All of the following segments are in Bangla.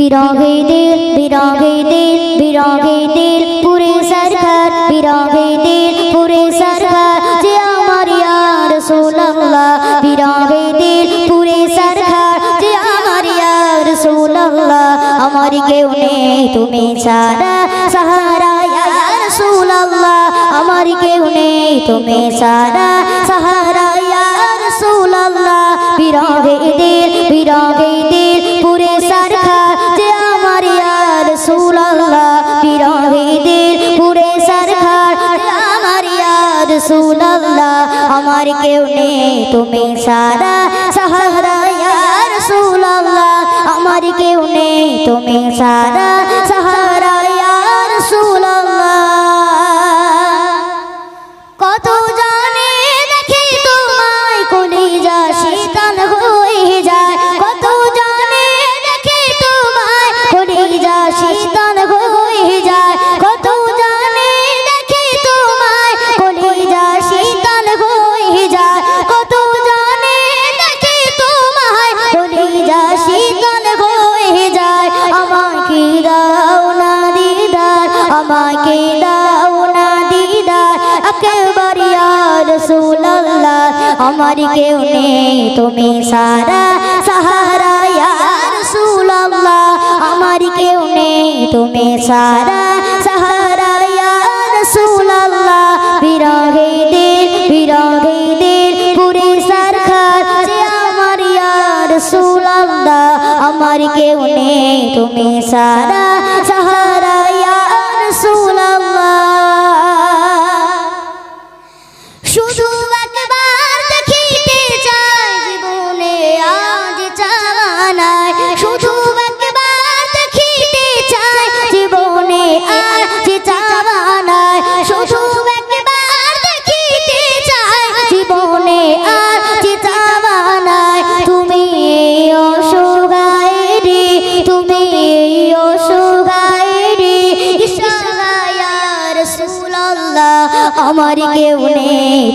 বিরগে দিল বিরগে দিল বিরগে দিল, পুরে সরকার বিরগে দিল, পুরে সরকার, যে আমার ইয়ার সোলাল্লাহ বিরগে দিল, পুরে সরকার, যে আমার ইয়ার সোলাল্লাহ, আমার কেউ নেই তুমি ছাড়া, সাহারা ইয়ার সোলাল্লাহ, আমার কেউ নেই তুমি ছাড়া, সাহারা ইয়ার সোলাল্লাহ বিরগে দিল বিরগে তুমি সারা সাহারা ইয়ার সুলাল্লাহ আমার কেউ নেই তুমি সারা Sada.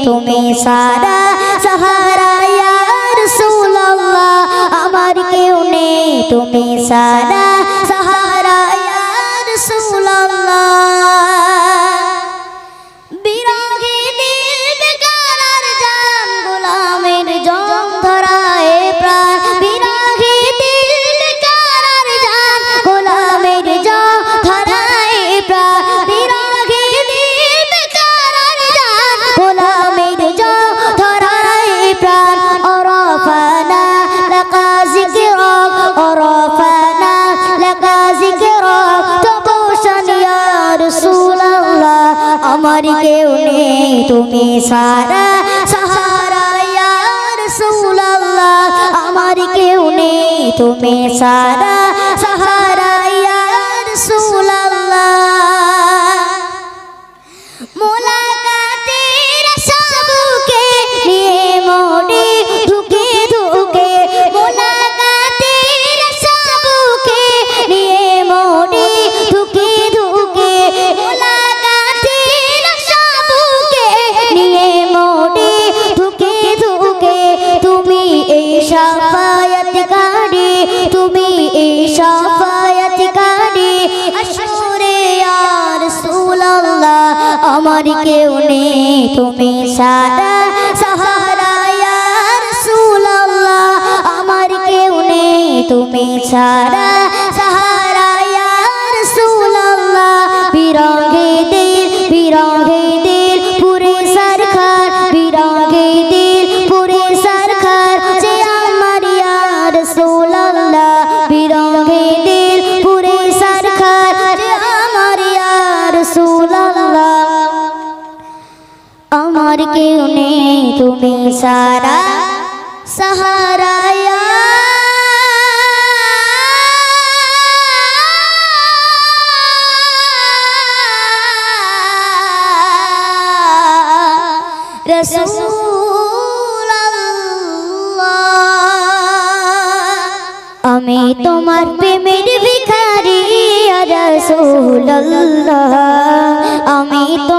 তুমি সারা সাহারা ইয়ার সুল্লাহ আমার কেউ নেই। তুমি সারা সারা সাহারায়ার সুলাল্লাহ আমার কেউ নেই তুমি সারা সাহারা তুমি সারা সাহারায়ার সুলাল্লাহ আমার কেউ নেই তুমি সারা সাহারায়ার সুলাল্লাহ বিরঙ্গে দিল বিরঙ্গে তুমি সারা সাহারা আমি তোমার প্রেমের ভিখারি রসুল্লাহ আমি তো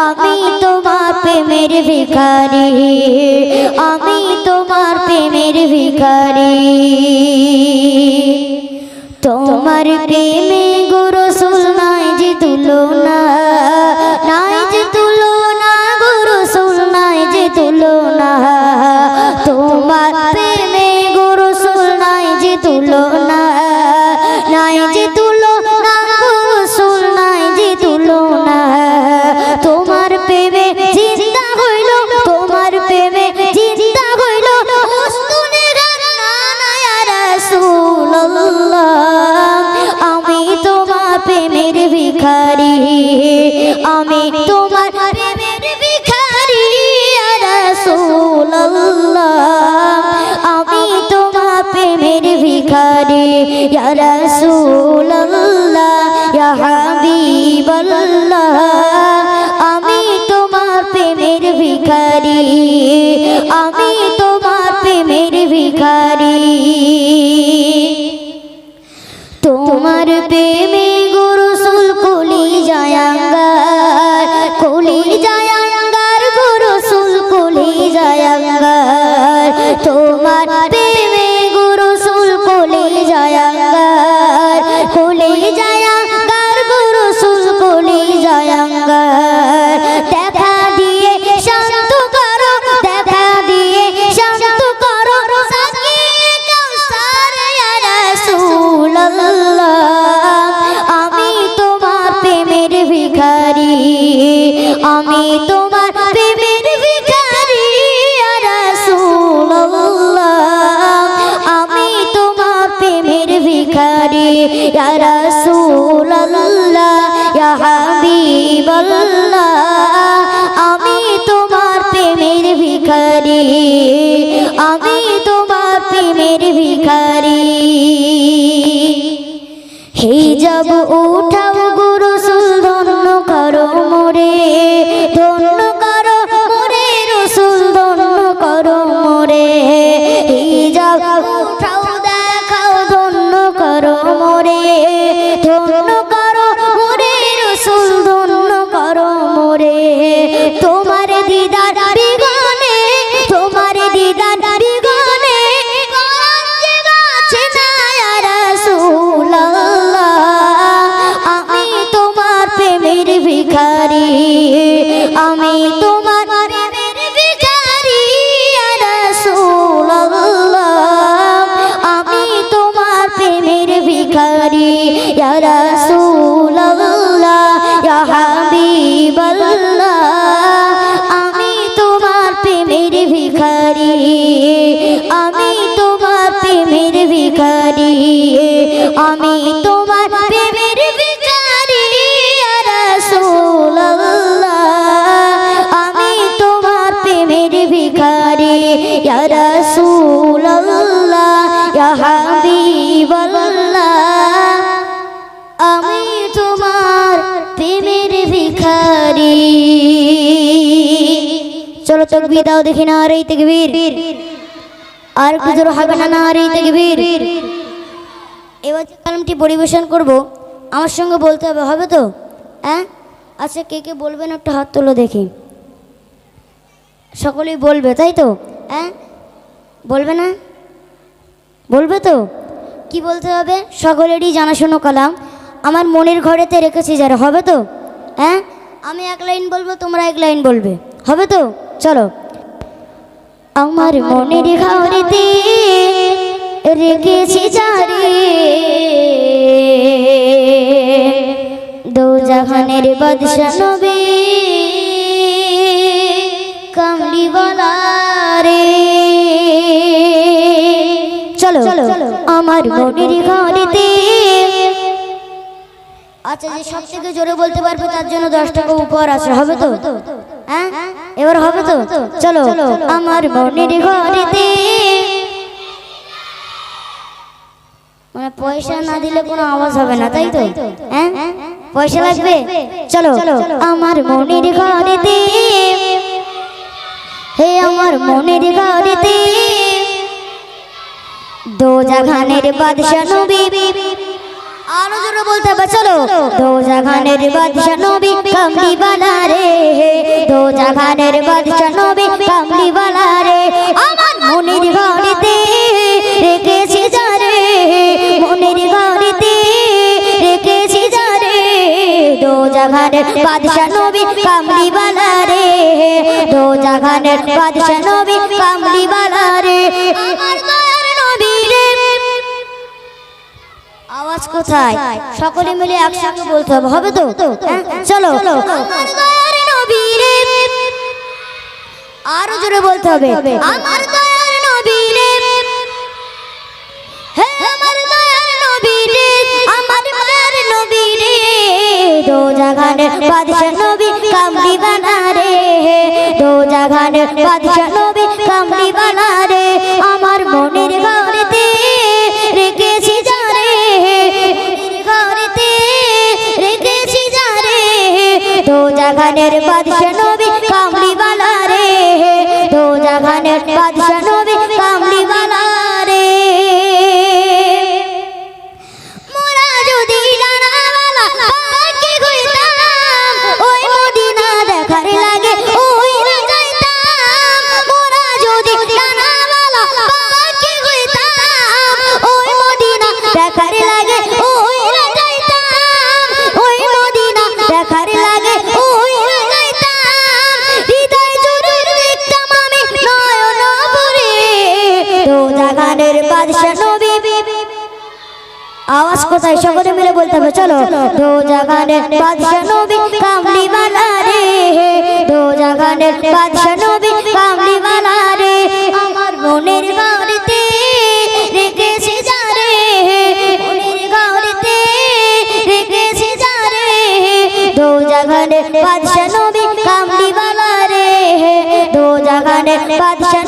আমি তোমার প্রেমের ভিখারি আমি তোমার প্রেমের ভিখারি। তোমার প্রেমে হাবিবাল্লাহ প্রেমের ভিখারি আমি তোমার প্রেমের ভিখারি রাসূলুল্লাহ, ইয়া হাবিবাল্লাহ। আমি তোমার প্রেমের ভিখারি, আমি তোমার প্রেমের ভিখারি। হিজাব উঠাও গুরু সুল করো মোরে, ধন্য Jal তকবীর দাও দেখি না আর এই তকবীর। আর একটু হবে না না আর এই তকবীর? এবার কালামটি পরিবেশন করব, আমার সঙ্গে বলতে হবে হবে তো? হ্যাঁ আচ্ছা কে কে বলবেন একটা হাত তোলো দেখি। সকলেই বলবে, তাই তো? হ্যাঁ বলবে না? বলবে তো? কি বলতে হবে? সকলেরই জানাশোনো কালাম। আমার মনের ঘরেতে রেখেছি যারা, হবে তো? হ্যাঁ আমি এক লাইন বলব, তোমরা এক লাইন বলবে, হবে তো? চলো। আমার মনের ঘরেতে রেখেছি যারে দো জাহানের বাদশা নবী কামলিওয়ালা রে চলো আমার মনের ঘরেতে আচ্ছা যে সব থেকে জোরে বলতে পারবে তার জন্য দশ টাকা উপহার আছে হবে তো? হ্যাঁ? এবার হবে তো? চলো আমার মনের ঘরেতে। মানে পয়সা না দিলে কোনো আওয়াজ হবে না তাই তো? হ্যাঁ? পয়সা লাগবে? চলো আমার মনের ঘরেতে। হে আমার মনের ঘরেতে। দো জাহানের বাদশা নবী। আরও জোরে বলতে হবে, চলো। দো জাহানের বাদশা নবী কামলি রে। দো বাদশা নবী কামলি রে। আমার মনের ঘরেতে রেখেছি যারে মনের ঘরেতে রেখেছি যারে দো বাদশা নবী কামলি রে। দো বাদশা নবী কামলি রে। আমার আওয়াজ কোথায় সকলে মিলে একসঙ্গে বলতে হবে হবে তো হ্যাঁ? চলো। আরও জোরে বলতে হবে আমার দয়ার নবী রে। হে আমার দয়ার নবী রে, আমার মায়ার নবী রে। দো জাহানের বাদশা নবী কামলি বানা রে দো জাহানের বাদশা বাদশা নবী। আওয়াজ কোথায়? সকলে মিলে বলতে হবে। চলো। দো জাগানে বাদশা নবী কামলি বালা রে। দো জাগানে বাদশা নবী কামলি বালা রে। আমার মনের ঘরেতে রেখেছি যারে মনের ঘরেতে রেখেছি যারে দো জাগানে বাদশা নবী কামলি বালা রে। দো জাগানে বাদশা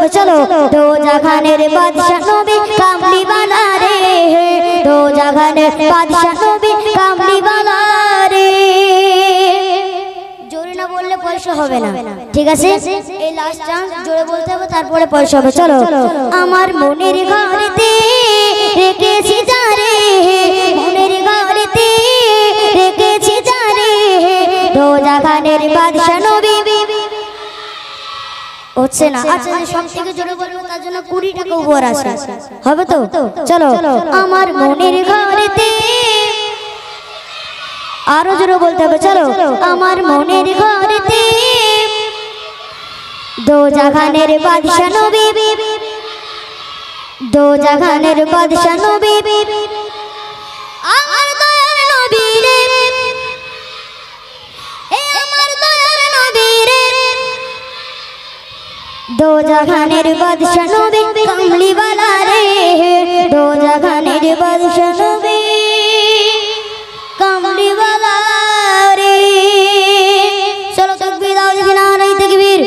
হবে চলো দো জাগানের বাদশা নবী কামলি বালা রে দো জাগানের বাদশা নবী কামলি বালা রে। জোরে না বললে পয়সা হবে না। ঠিক আছে? এই লাস্ট চান্স জোরে বলতে হবে, তারপরে পয়সা হবে। চলো, আমার মনের ঘরেতে রেখেছি যারে মনের ঘরেতে রেখেছি যারে দো জাগানের বাদশা নবী হচ্ছে না। আচ্ছা সব থেকে জোরে বলব তার জন্য কুড়ি টাকা উপর আছে। হবে তো? চলো। আমার মনের ঘরেতে আরও জোরে বলতে হবে। চলো। আমার মনের ঘরেতে দো জাহানের বাদশা নবী। দো জাহানের বাদশা নবী। দো জাহানের বাদশা নবী কামলি বালা রে। দো জাহানের বাদশা নবী কামলি বালা রে। চলো তাকবীর দাও দেখি না রে তাকবীর।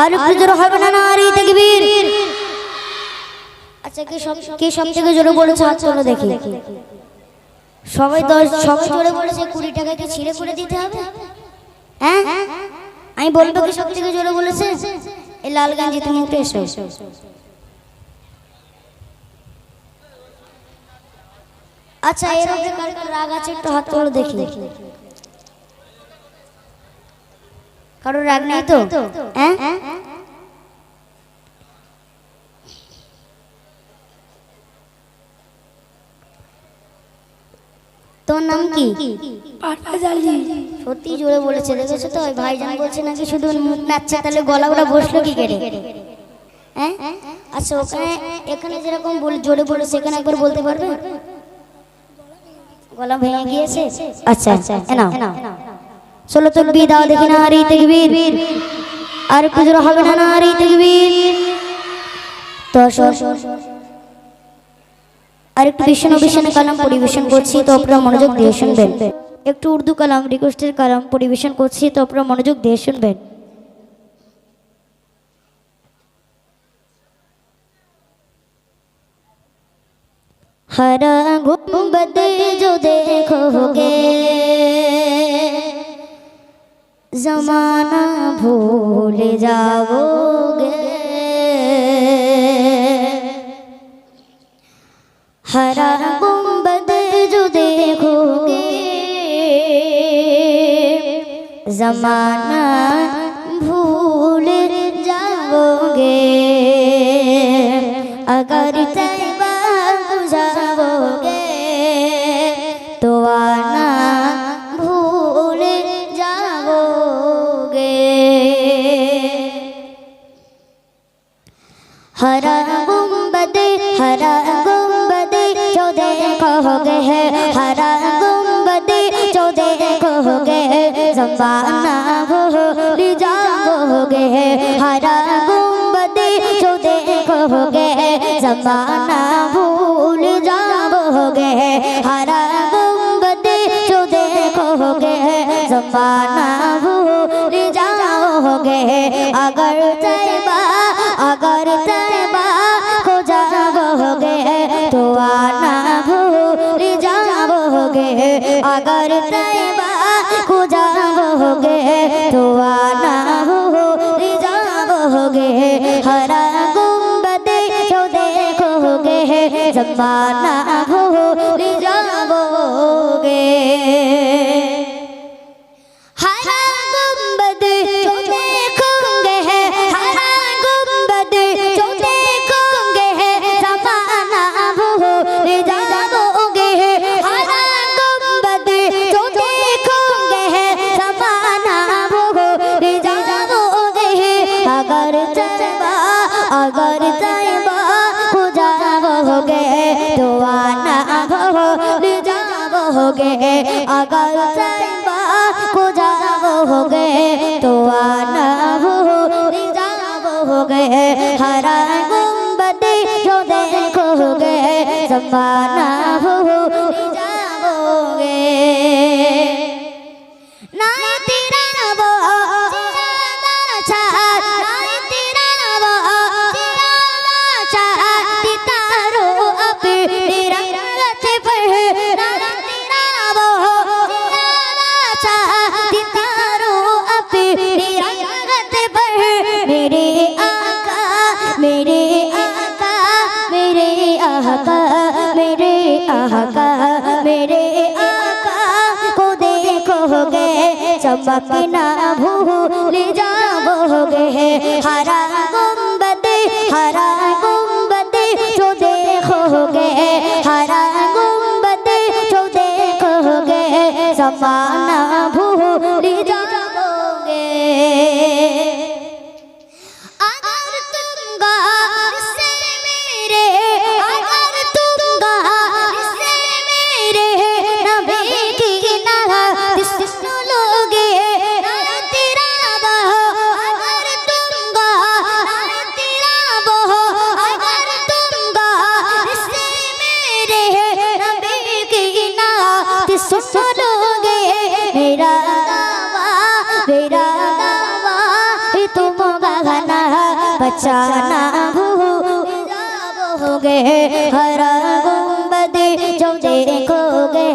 আর একটু জোরে হবে না না রে তাকবীর। আচ্ছা কে সব কে সব থেকে জোরে বলেছে? হাত তোলো দেখি। সবাই দশ সবাই জোরে বলেছে, কুড়ি টাকা কি ছিঁড়ে করে দিতে হবে। হ্যাঁ? আমি বলব কি সব থেকে জোরে বলেছে, এই লাল গাঞ্জি, তুমি একটু এসো। আচ্ছা এর মধ্যে কার কার রাগ আছে একটু হাত তোলো দেখি। কারোর রাগ নাই তো? হ্যাঁ? তোর নাম কি? সত্যি জোরে বলেছে দেখেছ তো? ওই ভাইজান বলছে নাকি শুধু মুখ নাচছে তাহলে গলা ওরা বসল কি করে? হ্যাঁ? আচ্ছা ওখানে এখানে যেরকম জোরে বলে সেখানে একবার বলতে পারবে? গলা ভেঙে গিয়েছে? আচ্ছা আচ্ছা এনাও ষোলো তকবি দাও দেখি না আর এই তকবীর। আর একটু জোরে হবে না না আর এই তকবীর। তো আসো আর একটু ভীষণ ভীষণ কালাম পরিবেশন করছি তো আপনারা মনোযোগ দিয়ে শুনবেন একটু উর্দু কালাম রিকোয়েস্টের কালাম পরিবেশন করছি তো আপনারা মনোযোগ দিয়ে শুনবেন हरा गुम्बद जो देखोगे जमाना भूल जाओगे हरा गुम्बद जो देखोगे जमाना भूल जाओगे हरा गुम्बद जो देखोगे जमाना भूल जाओगे हरा गुम्बद जो देखोगे जमाना भूल जाओगे हरा गुम्बद जो देखोगे जमाना भूल जाओगे अगर अगर तैबा को जाओगे तो आना भूल जाओगे हरा गुम्बद जो देखोगे जमाना না ভুলে যাবোগে হারা গুম্বতে হারা গুম্বতে তো দেখোগে হারা গুম্বতে তো দেখোগে সমা बचाना भूल जाओगे हरा गुम्बद जो देखोगे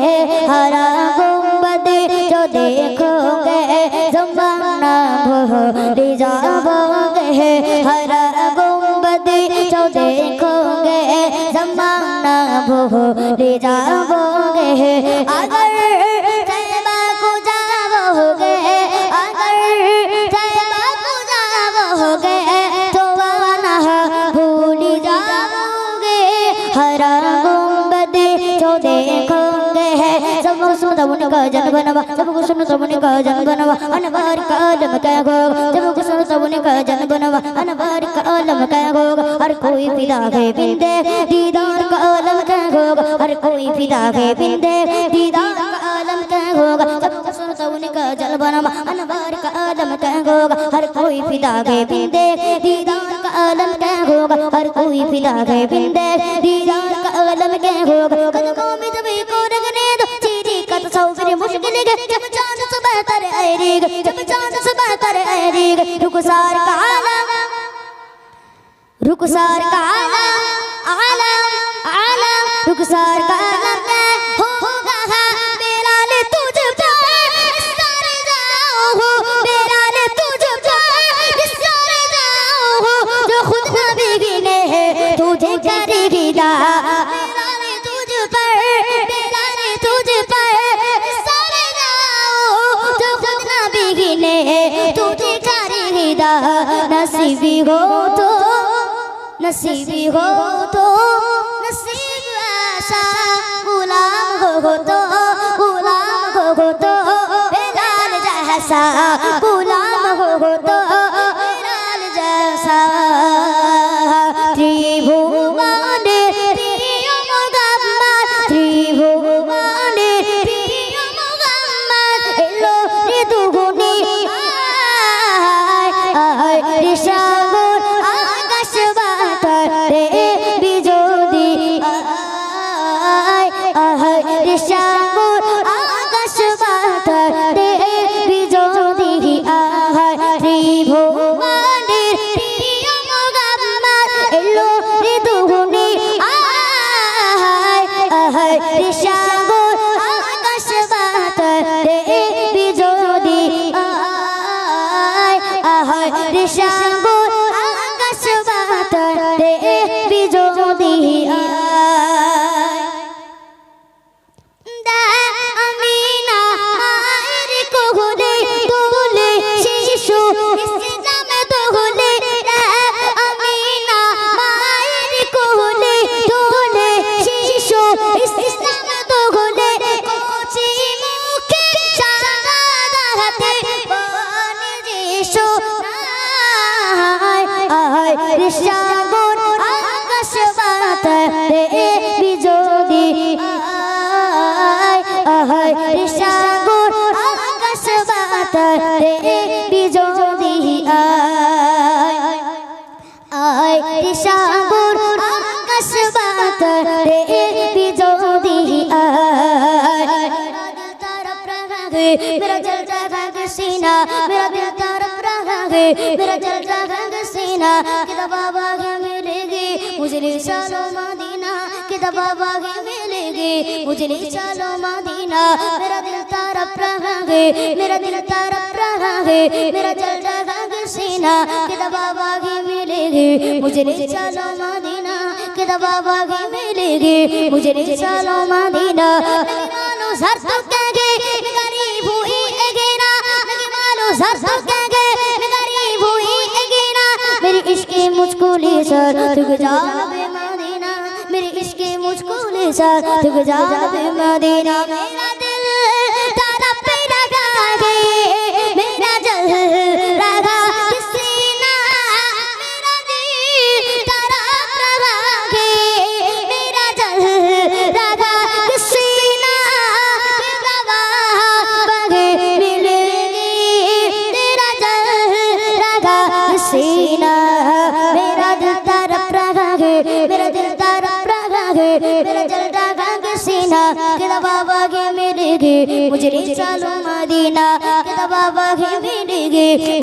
हरा गुम्बद जो देखोगे जमाना भूल जाओगे हरा गुम्बद जो देखोगे जमाना भूल जाओगे अगर तैबा को जाओगे अगर जन बनवा जब को सुनो तमुनि का जन बनवा अनवार का आलम क्या होगा जब को सुनो तमुनि का जन बनवा अनवार का आलम क्या होगा हर कोई फिदा है बिंदे दीदार का आलम क्या होगा हर कोई फिदा है बिंदे दीदार का आलम क्या होगा जब को सुनो तमुनि का जन बनवा अनवार का आलम क्या होगा हर कोई फिदा है बिंदे दीदार का आलम क्या होगा हर कोई फिदा है बिंदे दीदार का आलम क्या होगा कदमों में जब को रगने दो سوگری مشکلی گے، جب چاند سے بہتر اے ریگ جب چاند سے بہتر اے ریگ رکھ سار کا عالم رکھ سار کا عالم عالم عالم رکھ سار کا عالم ہاں، تجھے جاری گیدہ हो तो नसीबी हो तो नसीब ऐसा गुलाम हो तो 生。मेरा दिल तरफ सीना किताब बागे मिलेगी मुझे ले चलो मदीना किताब बागे मिलेगी मुझे ले चलो मदीना मेरा दिल तरफ रहा है मेरा दिल तरफ रहा है मेरा दिल तरफ सीना किताब बागे मिलेगी मुझे ले चलो मदीना किताब बागे मिलेगी मुझे ले चलो मदीना मानो عشق مجھ کو لے سر تک جا بے مدینہ، میرے عشق مجھ کو لے سر تک جا بے مدینہ، میرا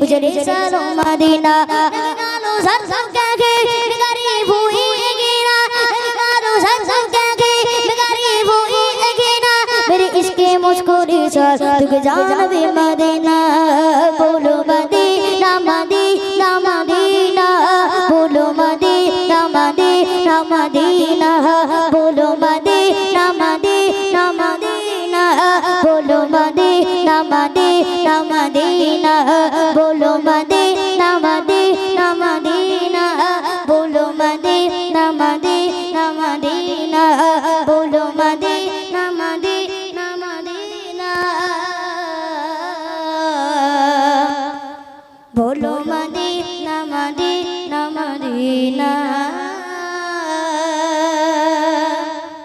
پجلی سالو مدینہ۔ نبی نالو سب کہہ کے غریب ہوئی گینا۔ نبی نالو سب کہہ کے غریب ہوئی گینا۔ میرے عشق مجھ کو رسال تو کہ جانبی